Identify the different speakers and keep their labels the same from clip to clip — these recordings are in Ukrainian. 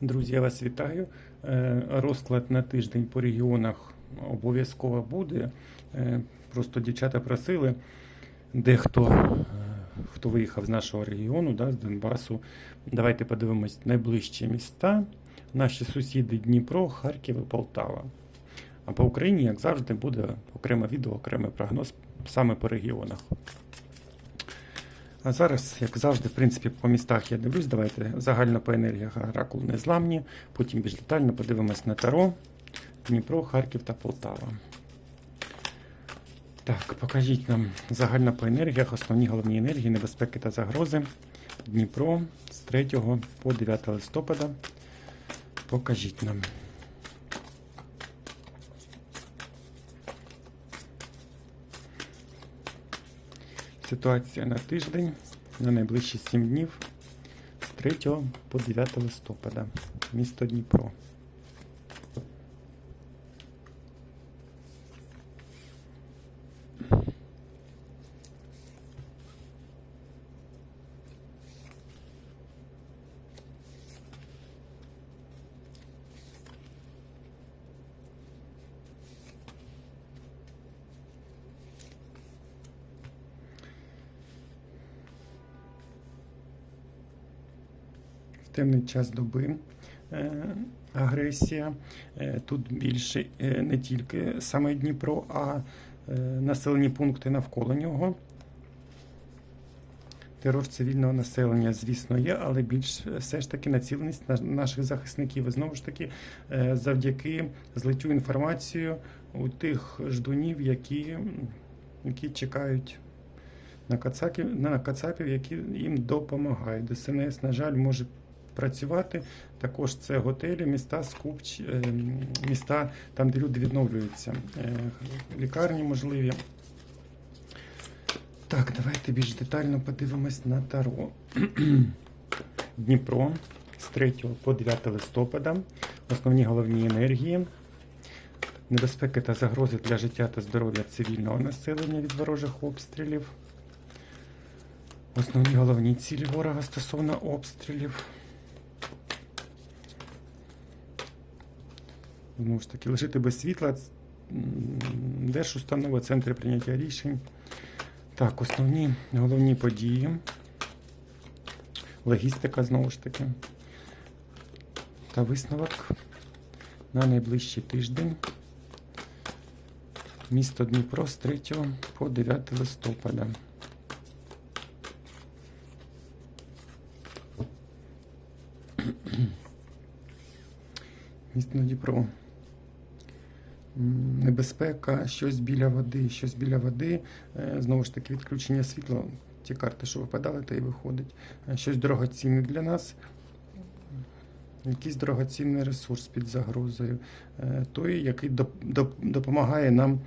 Speaker 1: Друзі, я вас вітаю. Е, Розклад на тиждень по регіонах обов'язково буде. Е, Просто дівчата просили, дехто, е, хто виїхав з нашого регіону, да, з Донбасу, давайте подивимось найближчі міста, наші сусіди Дніпро, Харків і Полтава. А по Україні, як завжди, буде окреме відео, окремий прогноз саме по регіонах. А зараз, як завжди, в принципі, по містах я дивлюсь. Давайте загально по енергіях Оракул незламні. Потім більш детально подивимось на Таро, Дніпро, Харків та Полтава. Так, покажіть нам загально по енергіях, основні головні енергії, небезпеки та загрози. Дніпро з 3 по 9 листопада. Покажіть нам. Ситуація на тиждень на найближчі 7 днів з 3 по 9 листопада. Місто Дніпро. Темний час доби е, агресія. Е, Тут більше е, не тільки саме Дніпро, а населені пункти навколо нього. Терор цивільного населення, звісно, є, але більш все ж таки націленість на наших захисників. І знову ж таки, завдяки злиттю інформацію у тих ждунів, які, які чекають на Кацапів, на Кацапів, які їм допомагають. ДСНС, на жаль, може працювати. Також це готелі, міста, скупч, е, міста там, де люди відновлюються, е, лікарні можливі. Так, давайте більш детально подивимось на Таро. Дніпро з 3 по 9 листопада. Основні головні енергії. Небезпеки та загрози для життя та здоров'я цивільного населення від ворожих обстрілів. Основні головні цілі ворога стосовно обстрілів. Знову ж таки, лишити без світла. Держустанова, центри прийняття рішень. Так, основні головні події. Логістика, знову ж таки. Та висновок на найближчий тиждень. Місто Дніпро з 3 по 9 листопада. Місто Дніпро. Небезпека, щось біля води, щось біля води. Е, Знову ж таки, відключення світла. Ті карти, що випадали, та й виходить. Е, Щось дорогоцінне для нас. Якийсь дорогоцінний ресурс під загрозою. Е, Той, який доп- доп- допомагає нам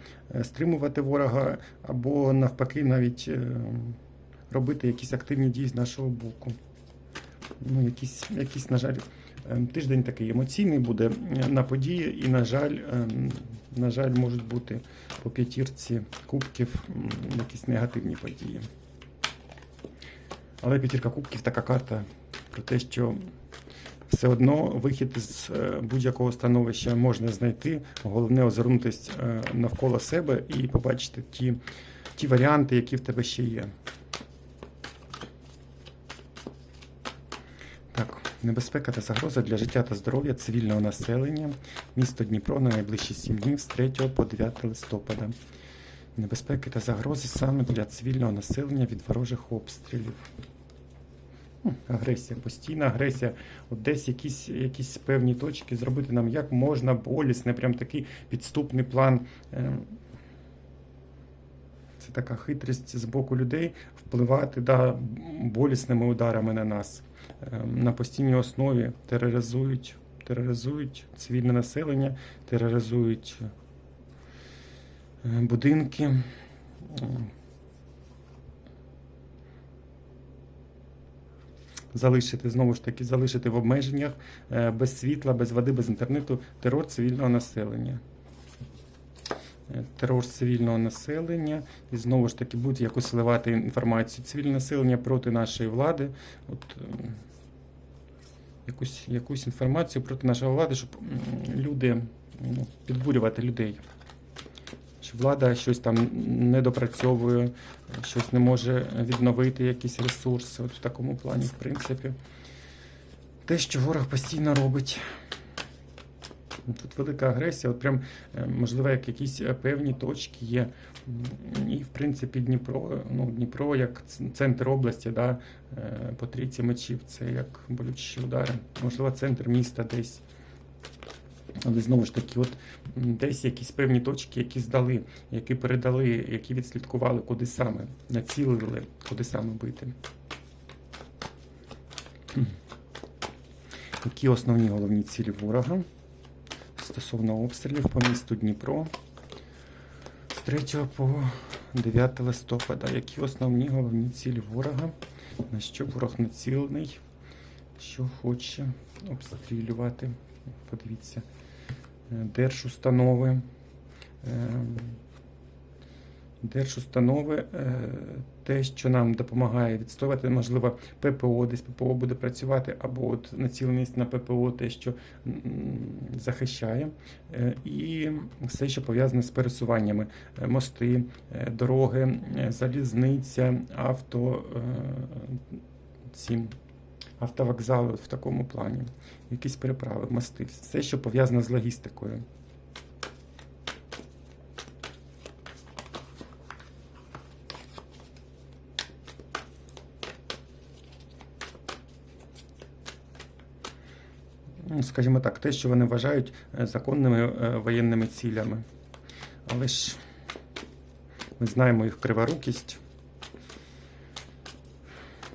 Speaker 1: стримувати ворога, або навпаки, навіть робити якісь активні дії з нашого боку. Ну, якісь, якісь, на жаль, Тиждень такий емоційний буде на події, і, на жаль, ем, на жаль, можуть бути по п'ятірці кубків якісь негативні події. Але п'ятірка кубків така карта про те, що все одно вихід з е, будь-якого становища можна знайти. Головне озирнутися е, навколо себе і побачити ті, ті варіанти, які в тебе ще є. Так, небезпека та загроза для життя та здоров'я цивільного населення. Місто Дніпро на найближчі 7 днів з 3 по 9 листопада. Небезпеки та загрози саме для цивільного населення від ворожих обстрілів. Агресія, постійна агресія. От десь якісь, якісь певні точки зробити нам як можна болісне, прям такий підступний план. Ем, Це така хитрість з боку людей впливати да, болісними ударами на нас. Ем, На постійній основі тероризують, тероризують цивільне населення, тероризують е, будинки. Залишити знову ж таки, залишити в обмеженнях е, без світла, без води, без інтернету терор цивільного населення. Е, Терор цивільного населення і знову ж таки будь-яку сливати інформацію цивільне населення проти нашої влади. От, е, якусь, якусь інформацію проти нашої влади, щоб люди ну, підбурювати людей. Що влада щось там не допрацьовує, щось не може відновити якісь ресурси. От в такому плані, в принципі, те, що ворог постійно робить. Тут велика агресія, от прям, е, можливо, як якісь е, певні точки є. І, в принципі, Дніпро, ну, Дніпро як центр області, да, е, по трійці мечів, це як болючі удари. Можливо, центр міста десь. Але знову ж таки, от десь якісь певні точки, які здали, які передали, які відслідкували, куди саме націлили, куди саме бити. Які основні головні цілі ворога стосовно обстрілів по місту Дніпро з 3 по 9 листопада? Які основні головні цілі ворога? На що ворог націлений? Що хоче обстрілювати? Подивіться. Е, Держустанови. Держустанови, е, те, що нам допомагає відстоювати, можливо, ППО, десь ППО буде працювати, або от націленість на ППО, те, що захищає, Е, і все, що пов'язане з пересуваннями, Е, мости, дороги, залізниця, авто, ці автовокзали в такому плані, якісь переправи, мости, все, що пов'язане з логістикою. Скажімо так, те, що вони вважають е, законними е, воєнними цілями. Але ж ми знаємо їх криворукість.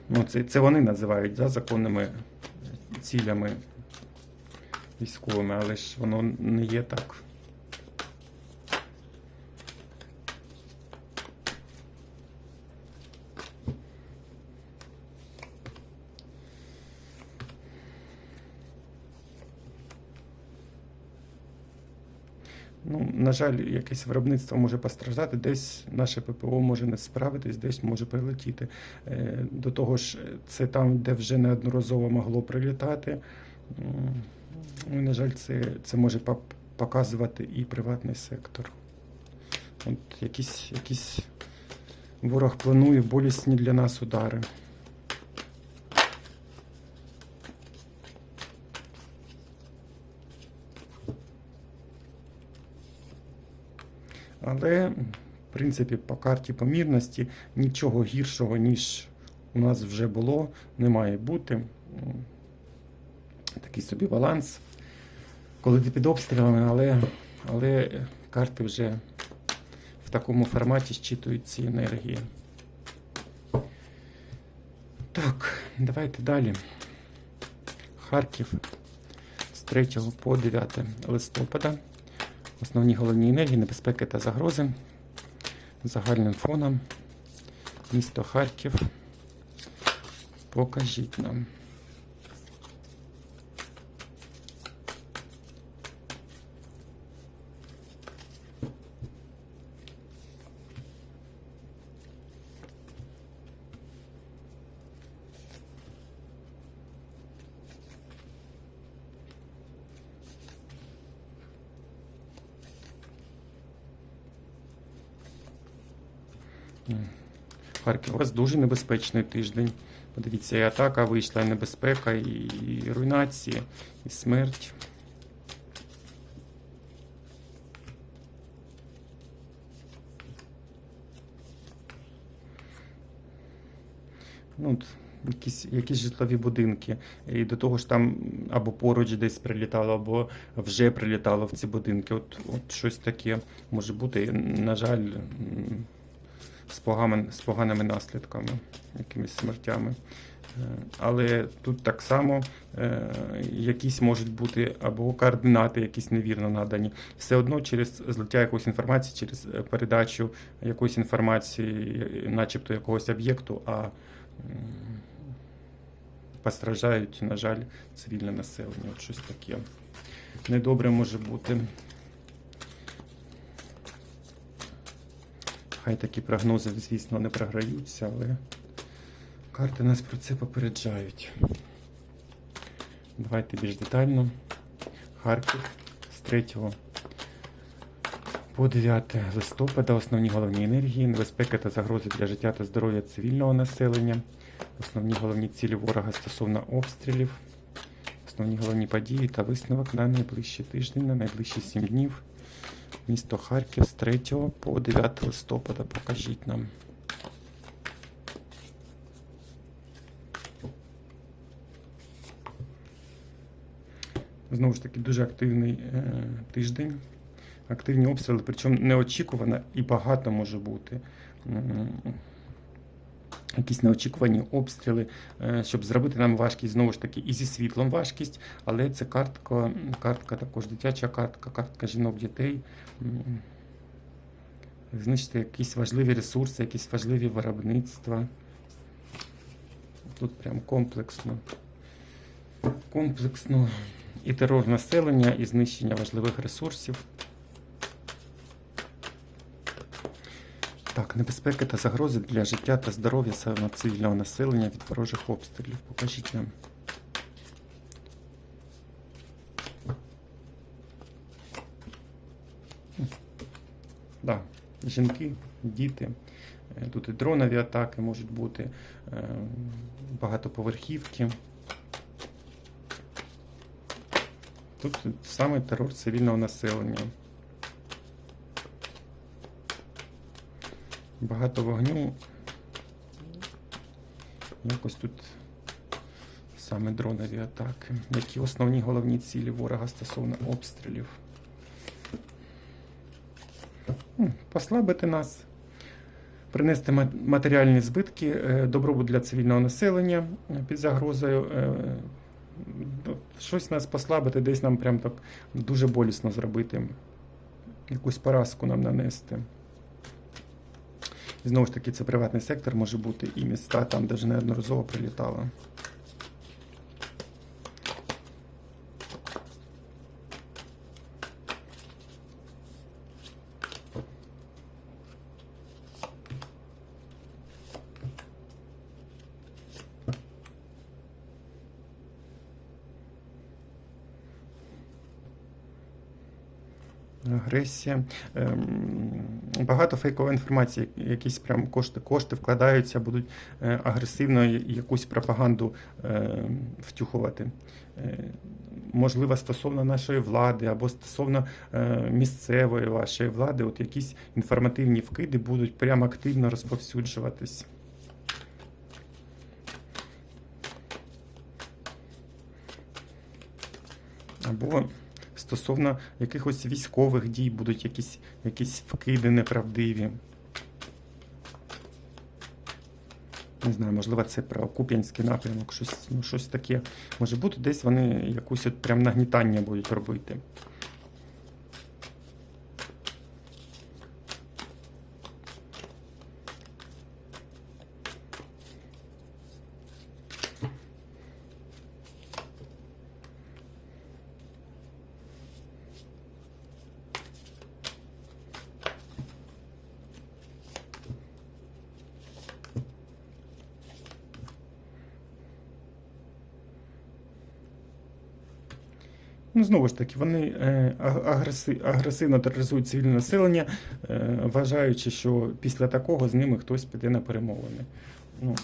Speaker 1: Ну, це, це вони називають да, законними цілями військовими, але ж воно не є так. Ну, на жаль, якесь виробництво може постраждати, десь наше ППО може не справитись, десь може прилетіти. Е, До того ж, це там, де вже неодноразово могло прилітати. І, на жаль, це, це може показувати і приватний сектор. От якісь, якісь ворог планує болісні для нас удари. Але, в принципі, по карті помірності нічого гіршого, ніж у нас вже було, не має бути. Такий собі баланс, коли ти під обстрілами, але, але карти вже в такому форматі щитують ці енергії. Так, давайте далі. Харків з 3 по 9 листопада. Основні головні енергії, небезпеки та загрози. Загальним фоном. Місто Харків. Покажіть нам. Харків, у вас дуже небезпечний тиждень. Подивіться, і атака вийшла, і небезпека, і, руйнації, і смерть. Ну, якісь, якісь житлові будинки. І до того ж там або поруч десь прилітало, або вже прилітало в ці будинки. От, от щось таке може бути. На жаль, з поганими, з поганими наслідками, якимись смертями. Е, Але тут так само е, якісь можуть бути або координати якісь невірно надані. Все одно через злиття якоїсь інформації, через е, передачу якоїсь інформації, начебто якогось об'єкту, а постраждають, на жаль, цивільне населення. От щось таке. Недобре може бути. Хай такі прогнози, звісно, не програються, але карти нас про це попереджають. Давайте більш детально. Харків з 3 по 9 листопада основні головні енергії, небезпеки та загрози для життя та здоров'я цивільного населення, основні головні цілі ворога стосовно обстрілів, основні головні події та висновок на найближчий тиждень, на найближчі 7 днів. Місто Харків з 3 по 9 листопада. Покажіть нам. Знову ж таки, дуже активний е, тиждень. Активні обстріли, причому неочікувано і багато може бути. Якісь неочікувані обстріли, е, щоб зробити нам важкість, знову ж таки, і зі світлом важкість, але це картка, картка також дитяча картка, картка жінок дітей. Знищити якісь важливі ресурси, якісь важливі виробництва. Тут прям комплексно. Комплексно і терор населення, і знищення важливих ресурсів. Так, небезпеки та загрози для життя та здоров'я саме цивільного населення від ворожих обстрілів. Покажіть нам. Да, жінки, діти. Е, Тут і дронові атаки можуть бути, е, багатоповерхівки. Тут саме терор цивільного населення. Багато вогню. Якось тут саме дронові атаки. Які основні головні цілі ворога стосовно обстрілів? Послабити нас, принести матеріальні збитки, е, добробут для цивільного населення е, під загрозою. е, ну, Щось нас послабити, десь нам прям так дуже болісно зробити, якусь поразку нам нанести. І знову ж таки, це приватний сектор може бути і міста, там, де вже неодноразово прилітало. Агресія. Ем, Багато фейкової інформації, якісь прям кошти, кошти вкладаються, будуть е, агресивно якусь пропаганду е, втюхувати. Е, Можливо, стосовно нашої влади або стосовно місцевої вашої влади, от якісь інформативні вкиди будуть прям активно розповсюджуватись. Або стосовно якихось військових дій будуть якісь, якісь вкиди неправдиві. Не знаю, можливо, це про Куп'янський напрямок, щось, ну, щось таке. Може бути, десь вони якусь от прям нагнітання будуть робити. Ну, знову ж таки, вони е, агресивно тероризують цивільне населення, е, вважаючи, що після такого з ними хтось піде на перемовини. Ну,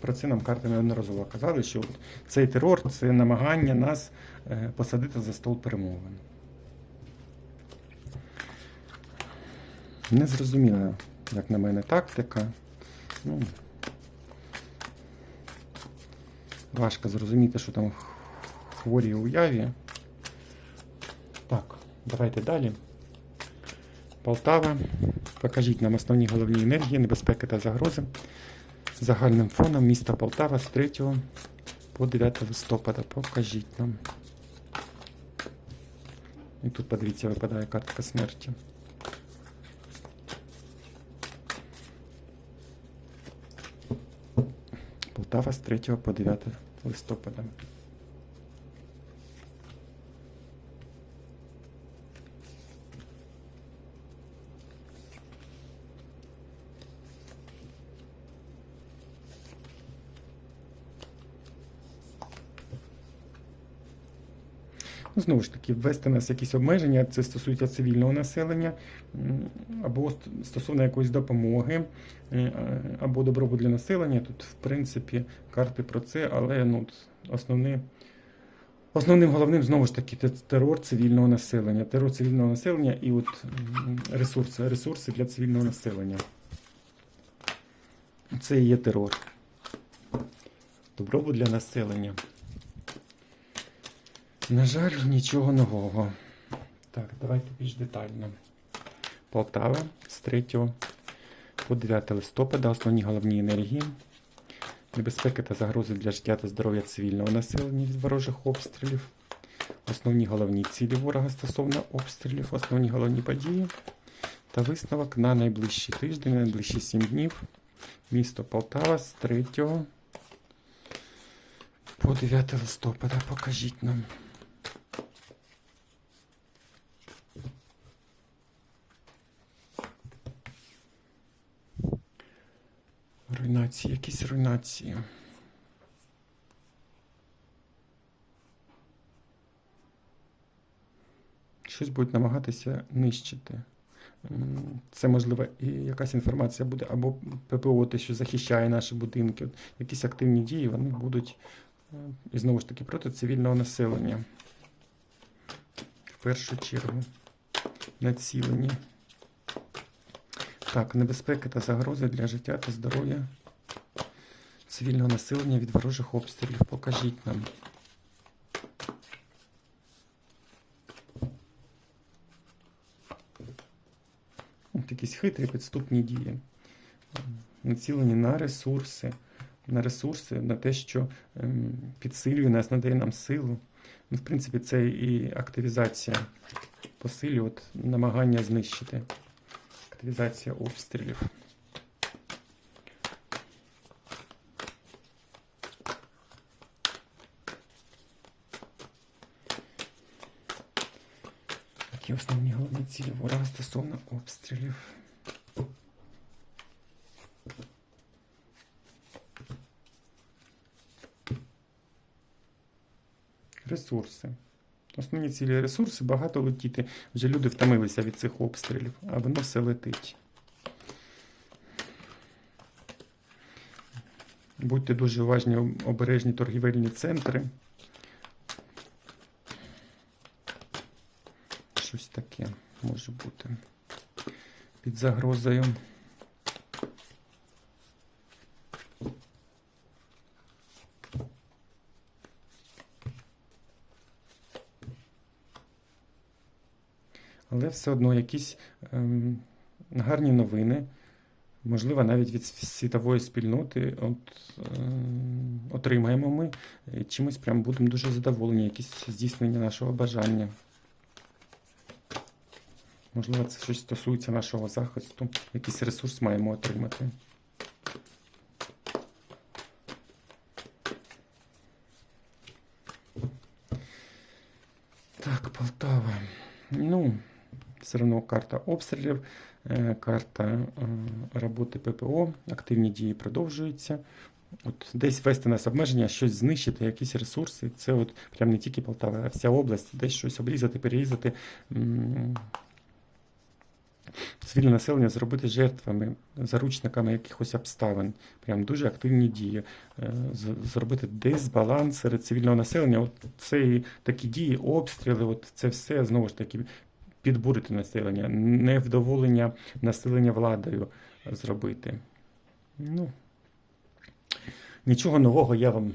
Speaker 1: про це нам карти неодноразово казали, що цей терор це намагання нас е, посадити за стол перемовин. Незрозуміла, як на мене, тактика. Ну, важко зрозуміти, що там хворі уяві. Так, давайте далі. Полтава. Покажіть нам основні головні енергії, небезпеки та загрози. Загальним фоном міста Полтава з 3 по 9 листопада. Покажіть нам. І тут, подивіться, випадає картка смерті. Полтава з 3 по 9 листопада. Знову ж таки, ввести нас якісь обмеження, це стосується цивільного населення, або стосовно якоїсь допомоги, е, е, або добробут для населення. Тут, в принципі, карти про це, але ну, основне, основним головним знову ж таки те- терор цивільного населення. Терор цивільного населення і от ресурси, ресурси для цивільного населення. Це і є терор. Добробут для населення. На жаль, нічого нового. Так, давайте більш детально. Полтава з 3 по 9 листопада. Основні головні енергії. Небезпеки та загрози для життя та здоров'я цивільного населення від ворожих обстрілів. Основні головні цілі ворога стосовно обстрілів, основні головні події та висновок на найближчий тиждень, на найближчі 7 днів. Місто Полтава з 3 по 9 листопада. Покажіть нам. Руйнації, якісь руйнації. Щось будуть намагатися нищити. Це можливо і якась інформація буде, або ППО, те, що захищає наші будинки. От Якісь активні дії вони будуть е, і знову ж таки проти цивільного населення. В першу чергу націлені. Так, небезпеки та загрози для життя та здоров'я цивільного населення від ворожих обстрілів. Покажіть нам. От якісь хитрі підступні дії. Націлені на ресурси, на ресурси, на те, що ем, підсилює нас, надає нам силу. Ну, в принципі, це і активізація посилює, от, намагання знищити. Активізація обстрілів. Які основні головні цілі ворога стосовно обстрілів? Ресурси. Основні цілі ресурси багато летіти. Вже люди втомилися від цих обстрілів, а воно все летить. Будьте дуже уважні, обережні торгівельні центри. Щось таке може бути під загрозою. Але все одно якісь ем, гарні новини, можливо, навіть від світової спільноти от, ем, отримаємо ми. Чимось прям будемо дуже задоволені, якісь здійснення нашого бажання. Можливо, це щось стосується нашого захисту, якийсь ресурс маємо отримати. Так, Полтава. Ну, все одно карта обстрілів, е, карта е, роботи ППО, активні дії продовжуються. От десь ввести нас обмеження, щось знищити, якісь ресурси. Це от прям не тільки Полтава, а вся область, десь щось обрізати, перерізати. Цивільне населення зробити жертвами, заручниками якихось обставин. Прям дуже активні дії. Е, Зробити дисбаланс серед цивільного населення. От це такі дії, обстріли, от це все знову ж таки підбурити населення, невдоволення населення владою зробити. Ну, нічого нового я вам,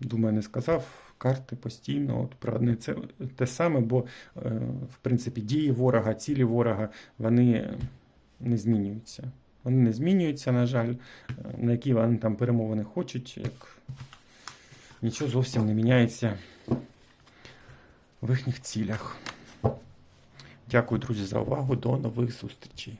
Speaker 1: думаю, не сказав. Карти постійно от про одне це те саме, бо, е, в принципі, дії ворога, цілі ворога, вони не змінюються. Вони не змінюються, на жаль, на які вони там перемовини хочуть, як нічого зовсім не міняється в їхніх цілях. Дякую, друзі, за увагу. До нових зустрічей.